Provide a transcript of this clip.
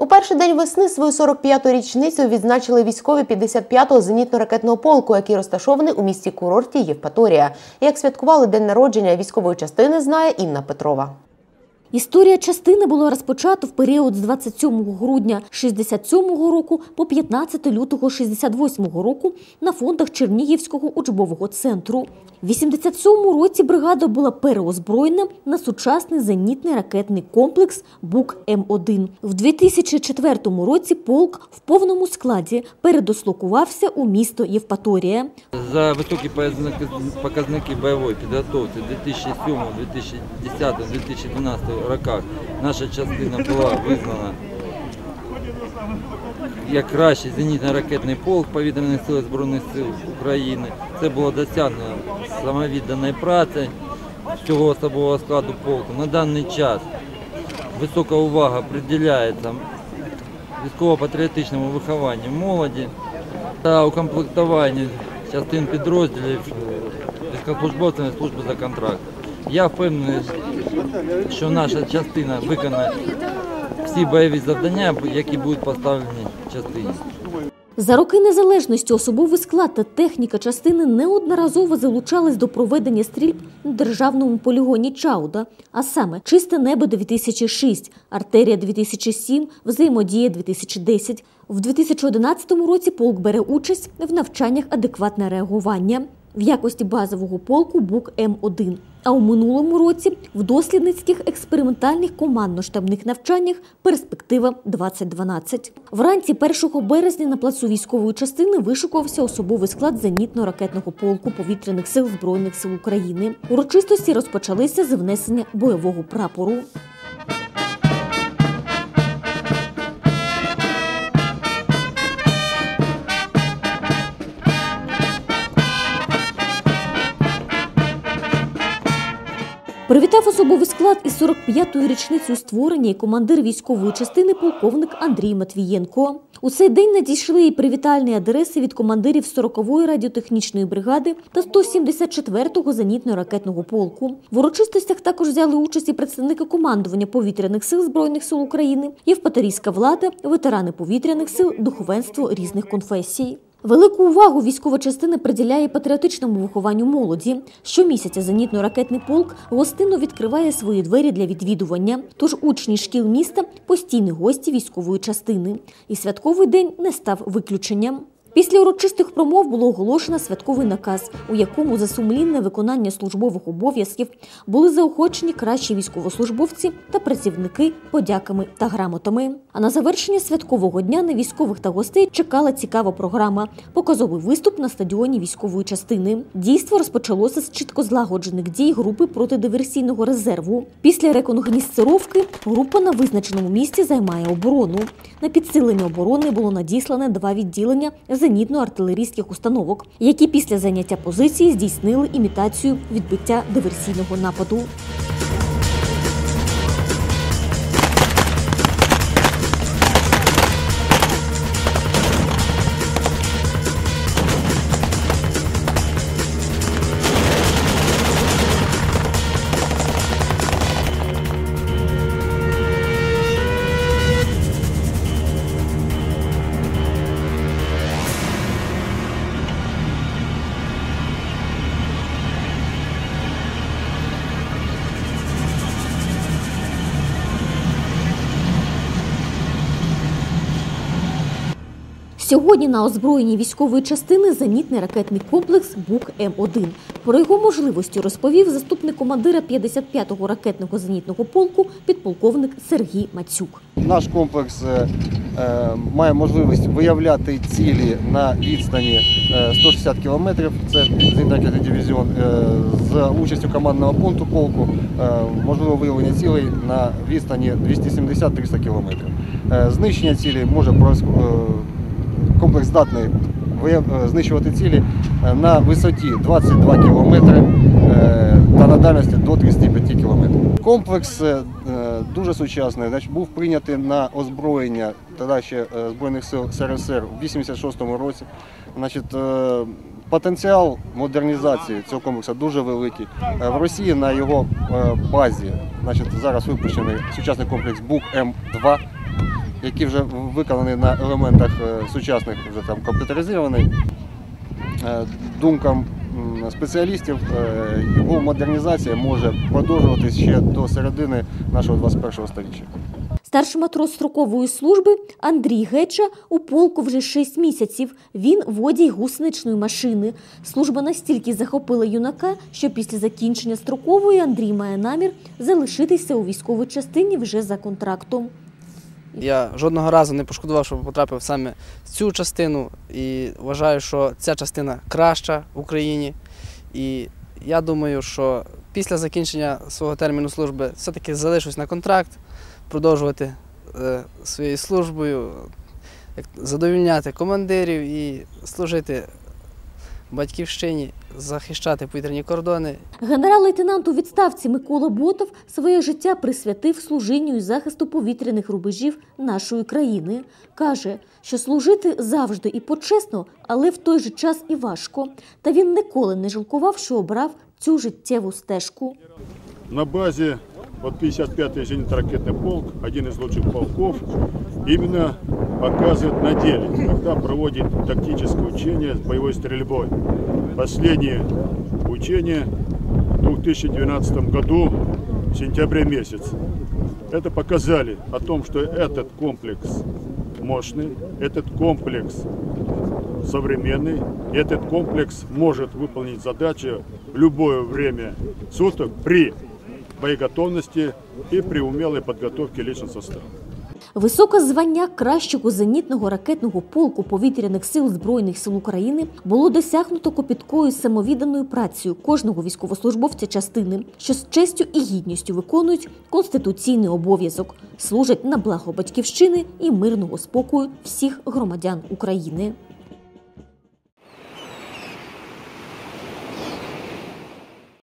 У перший день весни свою 45-ту річницю відзначили військові 55-го зенітно-ракетного полку, який розташований у місті курорті Євпаторія. Як святкували день народження військової частини, знає Інна Петрова. Історія частини була розпочата в період з 27 грудня 67 року по 15 лютого 68 року на фондах Чернігівського учбового центру. В 87 році бригада була переозброєна на сучасний зенітний ракетний комплекс БУК М1. В 2004 році полк в повному складі передослокувався у місто Євпаторія. За високі показники- бойової підготовки в 2007, 2010, 2012 роках наша частина була визнана як кращий зенітно-ракетний полк повітряних сил Збройних сил України. Це було досягнено самовідданої праці всього особового складу полку. На даний час висока увага приділяється військово-патріотичному вихованню молоді та укомплектуванню частин підрозділів військовослужбовцями служби за контракт. Я впевнений, що наша частина виконає всі бойові завдання, які будуть поставлені частині. За роки незалежності особовий склад та техніка частини неодноразово залучались до проведення стрільб на державному полігоні Чауда, а саме Чисте небо 2006, Артерія 2007, Взаємодія 2010. В 2011 році полк бере участь в навчаннях адекватне реагування в якості базового полку БУК М1. А у минулому році в дослідницьких експериментальних командно-штабних навчаннях Перспектива 2012 Вранці 1 березня на плацу військової частини вишукувався особовий склад зенітно-ракетного полку повітряних сил збройних сил України. Урочистості розпочалися з внесення бойового прапору. Привітав особовий склад із 45-ю річницею створення і командир військової частини полковник Андрій Матвієнко. У цей день надійшли і привітальні адреси від командирів 40-ї радіотехнічної бригади та 174-го зенітно-ракетного полку. В урочистостях також взяли участь і представники командування повітряних сил збройних сил України, євпаторійська влада, ветерани повітряних сил, духовенство різних конфесій. Велику увагу військова частина приділяє патріотичному вихованню молоді. Щомісяця зенітно-ракетний полк гостинно відкриває свої двері для відвідування. Тож учні шкіл міста постійні гості військової частини. І святковий день не став виключенням. Після урочистих промов було оголошено святковий наказ, у якому за сумлінне виконання службових обов'язків були заохочені кращі військовослужбовці та працівники подяками та грамотами. А на завершення святкового дня на військових та гостей чекала цікава програма показовий виступ на стадіоні військової частини. Дійство розпочалося з чітко злагоджених дій групи протидиверсійного резерву. Після рекогнісцировки група на визначеному місці займає оборону. На підсилення оборони було надіслане два відділення зенітно-артилерійських установок, які після заняття позиції здійснили імітацію відбиття диверсійного нападу. Сьогодні на озброєнні військової частини зенітний ракетний комплекс БУК М1. Про його можливості розповів заступник командира 55-го ракетного зенітного полку підполковник Сергій Мацюк. Наш комплекс е, е, має можливість виявляти цілі на відстані е, 160 кілометрів. Це зенітно-ракетний дивізіон е, з участю командного пункту полку. е, Можливо виявлення цілей на відстані 270-300 кілометрів. Е, Знищення цілі може е, комплекс здатний е, знищувати цілі е, на висоті 22 кілометри е, та на дальності до 35 кілометрів. Комплекс дуже сучасний, значить, був прийнятий на озброєння тоді ще Збройних сил СРСР у 86-му році. Потенціал модернізації цього комплексу дуже великий. В Росії на його базі зараз випущений сучасний комплекс БУК М2. Які вже виконані на елементах е, сучасних, вже там комп'ютеризованих. Е, Думкам спеціалістів е, його модернізація може продовжуватись ще до середини нашого 21 століття. Старший матрос строкової служби Андрій Геча у полку вже 6 місяців. Він водій гусеничної машини. Служба настільки захопила юнака, що після закінчення строкової Андрій має намір залишитися у військовій частині вже за контрактом. Я жодного разу не пошкодував, що потрапив саме в цю частину і вважаю, що ця частина краща в Україні. І я думаю, що після закінчення свого терміну служби все-таки залишусь на контракт, продовжувати е, своєю службою, задовільняти командирів і служити батьківщині, захищати повітряні кордони Генерал-лейтенант у відставці Микола Ботов своє життя присвятив служінню і захисту повітряних рубежів нашої країни. Каже, що служити завжди і почесно, але в той же час і важко. Та він ніколи не жалкував, що обрав цю життєву стежку. на базе вот 55-й зенитно-ракетный полк, один из лучших полков, именно показывает на деле, когда проводит тактическое учение с боевой стрельбой. Последнее учение в 2012 году, в сентябре месяце. Это показали о том, что этот комплекс мощный, этот комплекс современный, этот комплекс может выполнить задачи в любое время суток при боеготовности и при умелой подготовке личного состава. Високе звання кращого зенітного ракетного полку повітряних сил Збройних сил України було досягнуто копіткою самовідданою працею кожного військовослужбовця частини, що з честю і гідністю виконують конституційний обов'язок, служать на благо батьківщини і мирного спокою всіх громадян України.